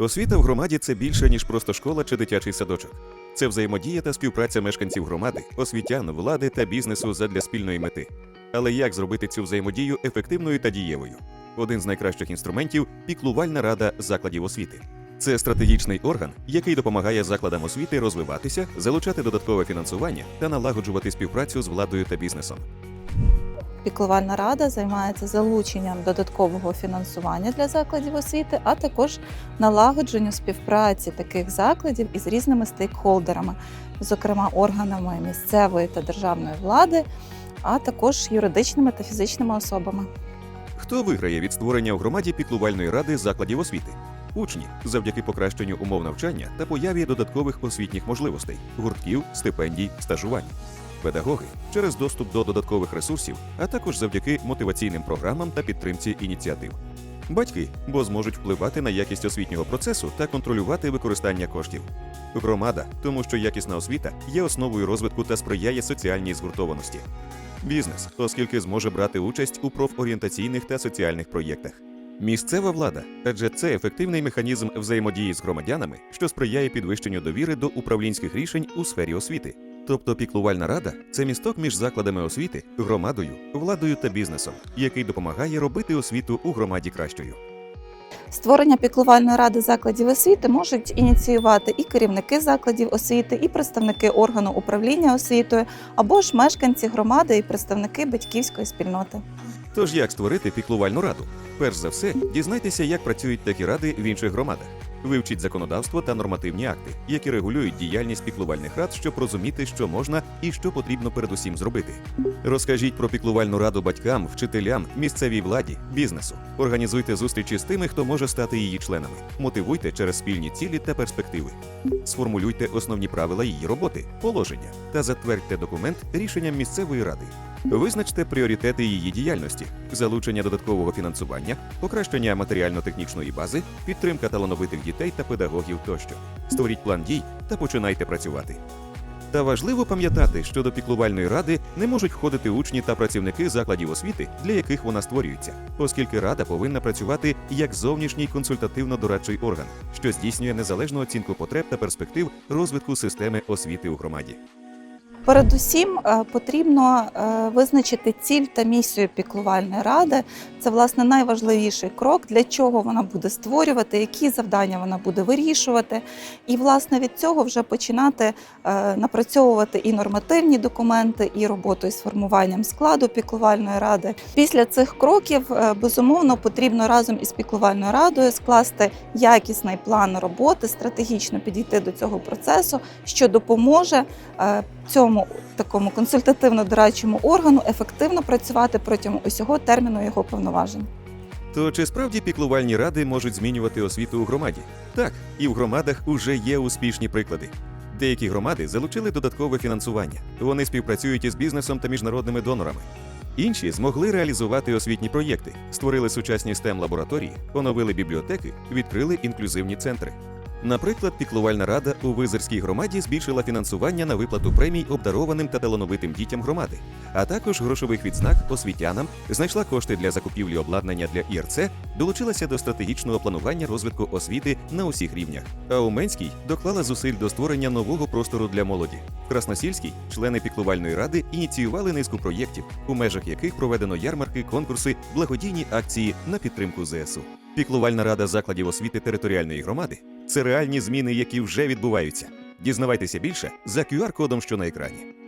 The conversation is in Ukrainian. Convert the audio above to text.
Освіта в громаді це більше, ніж просто школа чи дитячий садочок. Це взаємодія та співпраця мешканців громади, освітян, влади та бізнесу задля спільної мети. Але як зробити цю взаємодію ефективною та дієвою? Один з найкращих інструментів піклувальна рада закладів освіти. Це стратегічний орган, який допомагає закладам освіти розвиватися, залучати додаткове фінансування та налагоджувати співпрацю з владою та бізнесом. Піклувальна рада займається залученням додаткового фінансування для закладів освіти, а також налагодженню співпраці таких закладів із різними стейкхолдерами, зокрема органами місцевої та державної влади, а також юридичними та фізичними особами. Хто виграє від створення в громаді піклувальної ради закладів освіти? Учні завдяки покращенню умов навчання та появі додаткових освітніх можливостей, гуртків, стипендій, стажувань. Педагоги через доступ до додаткових ресурсів, а також завдяки мотиваційним програмам та підтримці ініціатив. Батьки, бо зможуть впливати на якість освітнього процесу та контролювати використання коштів. Громада, тому що якісна освіта є основою розвитку та сприяє соціальній згуртованості. Бізнес, оскільки зможе брати участь у профорієнтаційних та соціальних проєктах. Місцева влада, адже це ефективний механізм взаємодії з громадянами, що сприяє підвищенню довіри до управлінських рішень у сфері освіти. Тобто піклувальна рада це місток між закладами освіти, громадою, владою та бізнесом, який допомагає робити освіту у громаді кращою. Створення піклувальної ради закладів освіти можуть ініціювати і керівники закладів освіти, і представники органу управління освітою, або ж мешканці громади і представники батьківської спільноти. Тож як створити піклувальну раду? Перш за все, дізнайтеся, як працюють такі ради в інших громадах. Вивчіть законодавство та нормативні акти, які регулюють діяльність піклувальних рад, щоб розуміти, що можна і що потрібно передусім зробити. Розкажіть про піклувальну раду батькам, вчителям, місцевій владі, бізнесу. Організуйте зустрічі з тими, хто може стати її членами. Мотивуйте через спільні цілі та перспективи. Сформулюйте основні правила її роботи, положення та затвердьте документ рішенням місцевої ради. Визначте пріоритети її діяльності, залучення додаткового фінансування, покращення матеріально-технічної бази, підтримка талановитих дітей та педагогів тощо. Створіть план дій та починайте працювати. Та важливо пам'ятати, що до піклувальної ради не можуть входити учні та працівники закладів освіти, для яких вона створюється, оскільки рада повинна працювати як зовнішній консультативно-дорадчий орган, що здійснює незалежну оцінку потреб та перспектив розвитку системи освіти у громаді. Передусім е, потрібно е, визначити ціль та місію піклувальної ради. Це власне найважливіший крок, для чого вона буде створювати, які завдання вона буде вирішувати. І власне від цього вже починати е, напрацьовувати і нормативні документи, і роботу із формуванням складу піклувальної ради. Після цих кроків безумовно потрібно разом із піклувальною радою скласти якісний план роботи, стратегічно підійти до цього процесу, що допоможе е, цьому такому консультативно-дорадчому органу ефективно працювати протягом усього терміну його повноважень. То чи справді піклувальні ради можуть змінювати освіту у громаді? Так, і в громадах уже є успішні приклади. Деякі громади залучили додаткове фінансування. Вони співпрацюють із бізнесом та міжнародними донорами. Інші змогли реалізувати освітні проєкти, створили сучасні stem лабораторії, оновили бібліотеки, відкрили інклюзивні центри. Наприклад, піклувальна рада у Визерській громаді збільшила фінансування на виплату премій обдарованим та талановитим дітям громади, а також грошових відзнак освітянам, знайшла кошти для закупівлі обладнання для ІРЦ, долучилася до стратегічного планування розвитку освіти на усіх рівнях. А у Менській доклала зусиль до створення нового простору для молоді. В Красносільській члени піклувальної ради ініціювали низку проєктів, у межах яких проведено ярмарки, конкурси, благодійні акції на підтримку ЗСУ. Піклувальна рада закладів освіти територіальної громади це реальні зміни, які вже відбуваються. Дізнавайтеся більше за QR-кодом, що на екрані.